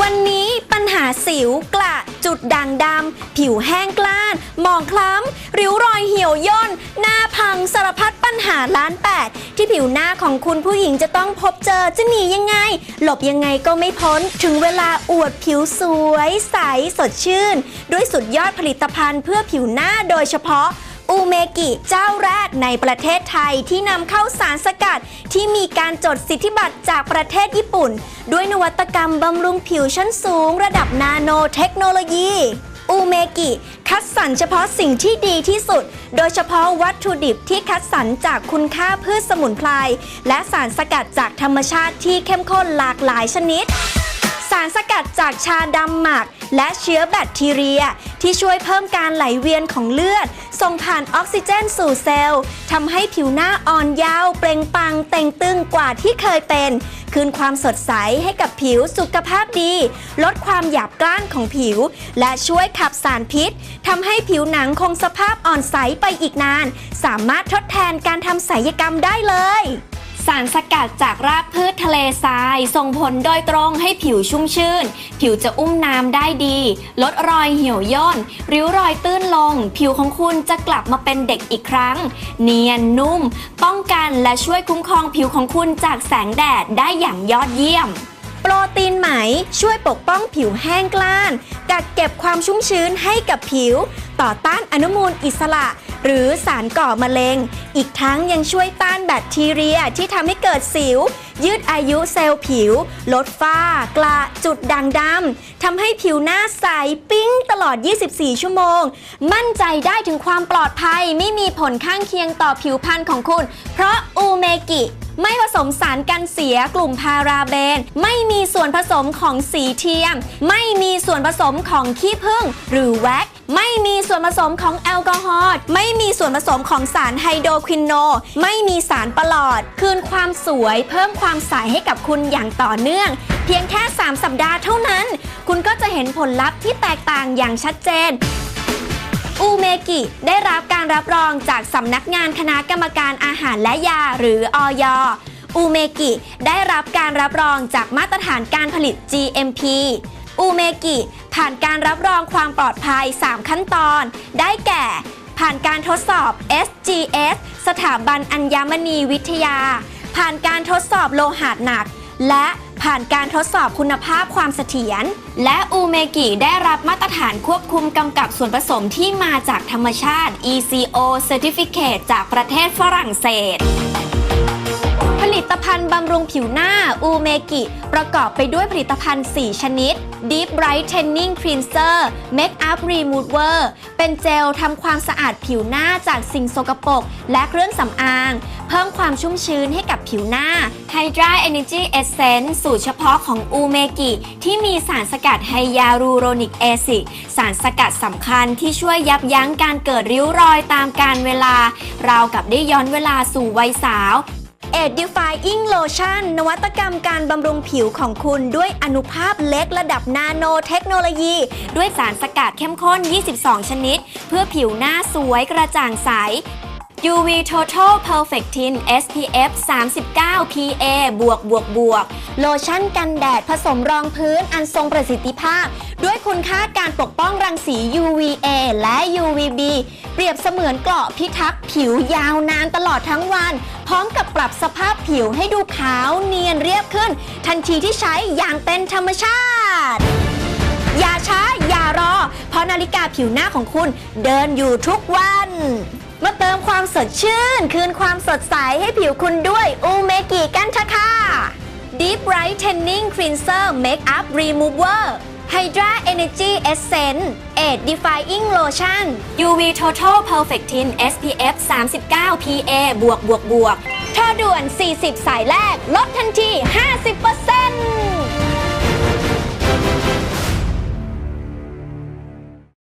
วันนี้ปัญหาสิวกระจุดด่างดำ ผิวแห้งกล้าน หมองคล้ำ ริ้วรอยเหี่ยวย่น หน้าพังสารพัดปัญหาล้านแปดที่ผิวหน้าของคุณผู้หญิงจะต้องพบเจอจะหนียังไง หลบยังไงก็ไม่พ้น ถึงเวลาอวดผิวสวย ใส สดชื่น ด้วยสุดยอดผลิตภัณฑ์เพื่อผิวหน้าโดยเฉพาะ อูเมกิ เจ้าแรกในประเทศไทยที่นำเข้าสารสกัด ที่มีการจดสิทธิบัตรจากประเทศญี่ปุ่น ด้วยนวัตกรรมบำรุงผิวชั้นสูง ระดับนาโนเทคโนโลยีอูเมกิ คัดสรรเฉพาะสิ่งที่ดีที่สุด โดยเฉพาะวัตถุดิบที่คัดสรรจากคุณค่าพืชสมุนไพรและสารสกัดจากธรรมชาติที่เข้มข้นหลากหลายชนิด สารสกัดจากชาดำหมัก และเชื้อแบคทีเรีย ที่ช่วยเพิ่มการไหลเวียนของเลือด ส่งผ่านออกซิเจนสู่เซลล์ทำให้ผิวหน้าอ่อนเยาว์เปล่งปัง เต่งตึงกว่าที่เคยเป็น คืนความสดใสให้กับผิวสุขภาพดี ลดความหยาบกร้านของผิว และช่วยขับสารพิษทำให้ผิวหนังคงสภาพอ่อนใสไปอีกนาน สามารถทดแทนการทำศัลยกรรมได้เลยารสกัดจากรากพืชทะเลทราย ส่งผลโดยตรงให้ผิวชุ่มชื่น ผิวจะอุ้มน้ำได้ดี ลดรอยเหี่ยวย่น ริ้วรอยตื้นลง ผิวของคุณจะกลับมาเป็นเด็กอีกครั้ง เนียนนุ่ม ป้องกันและช่วยคุ้มครองผิวของคุณจากแสงแดดได้อย่างยอดเยี่ยมโปรตีนไหมช่วยปกป้องผิวแห้งกล้าน กักเก็บความชุ่มชื้นให้กับผิว ต่อต้านอนุมูลอิสระ หรือสารก่อมะเร็ง อีกทั้งยังช่วยต้านแบคทีเรียที่ทำให้เกิดสิว ยืดอายุเซลล์ผิว ลดฝ้ากระจุดด่างดำทำให้ผิวหน้าใสปิ้งตลอด 24 ชั่วโมง มั่นใจได้ถึงความปลอดภัยไม่มีผลข้างเคียงต่อผิวพรรณของคุณ เพราะอูเมกิไม่ผสมสารกันเสียกลุ่มพาราเบน ไม่มีส่วนผสมของสีเทียม ไม่มีส่วนผสมของขี้ผึ้งหรือแว็ก ไม่มีส่วนผสมของแอลกอฮอล์ไม่มีส่วนผสมของสารไฮโดรควินโน ไม่มีสารประหลอด คืนความสวย เพิ่มความใสให้กับคุณอย่างต่อเนื่อง เพียงแค่ 3 สัปดาห์เท่านั้น คุณก็จะเห็นผลลัพธ์ที่แตกต่างอย่างชัดเจนอูเมกิได้รับการรับรองจากสำนักงานคณะกรรมการอาหารและยาหรืออยอูเมกิได้รับการรับรองจากมาตรฐานการผลิต GMP อูเมกิ ผ่านการรับรองความปลอดภัย 3 ขั้นตอน ได้แก่ ผ่านการทดสอบ SGS สถาบันอัญมณีวิทยา ผ่านการทดสอบโลหะหนัก และผ่านการทดสอบคุณภาพความเสถียร และอูเมกิได้รับมาตรฐานควบคุมกำกับส่วนผสมที่มาจากธรรมชาติ ECO Certificate จากประเทศฝรั่งเศส ผลิตภัณฑ์บำรุงผิวหน้าอูเมกิ ประกอบไปด้วยผลิตภัณฑ์ 4 ชนิด Deep Brightening Cleanser Makeup Remover เป็นเจลทำความสะอาดผิวหน้าจากสิ่งสกปรกและเครื่องสำอาง เพิ่มความชุ่มชื้นให้กับผิวหน้า Hydra Energy Essence สูตรเฉพาะของอูเมกิ ที่มีสารสกัดไฮยาลูโรนิกแอซิดสารสกัดสำคัญที่ช่วยยับยั้งการเกิดริ้วรอยตามการเวลา ราวกับได้ย้อนเวลาสู่วัยสาว e d i f y i n g Lotion นวัตกรรมการบำรุงผิวของคุณด้วยอนุภาพเล็กระดับนาโนเทคโนโลยี ด้วยสารสกัดเข้มข้น 22 ชนิด เพื่อผิวหน้าสวยกระจ่างใส UV Total Perfect Tint SPF 39 PA บวกบวกบวกโลชั่นกันแดดผสมรองพื้นอันทรงประสิทธิภาพ ด้วยคุณค่าการปกป้องรังสี UVA และ UVB เปรียบเสมือนเกราะพิทักษ์ผิวยาวนานตลอดทั้งวัน พร้อมกับปรับสภาพผิวให้ดูขาวเนียนเรียบขึ้น ทันทีที่ใช้อย่างเป็นธรรมชาติอย่าช้าอย่ารอ เพราะนาฬิกาผิวหน้าของคุณเดินอยู่ทุกวัน มาเติมความสดชื่น คืนความสดใสให้ผิวคุณด้วยอูเมกิกันเถอะค่ะ Deep Brightening Cleanser Makeup Remover Hydra Energy Essence Age Defying Lotion UV Total Perfectin SPF 39 PA บวกบวกบวกทรด่วน 40 สายแรก ลดทันที 50%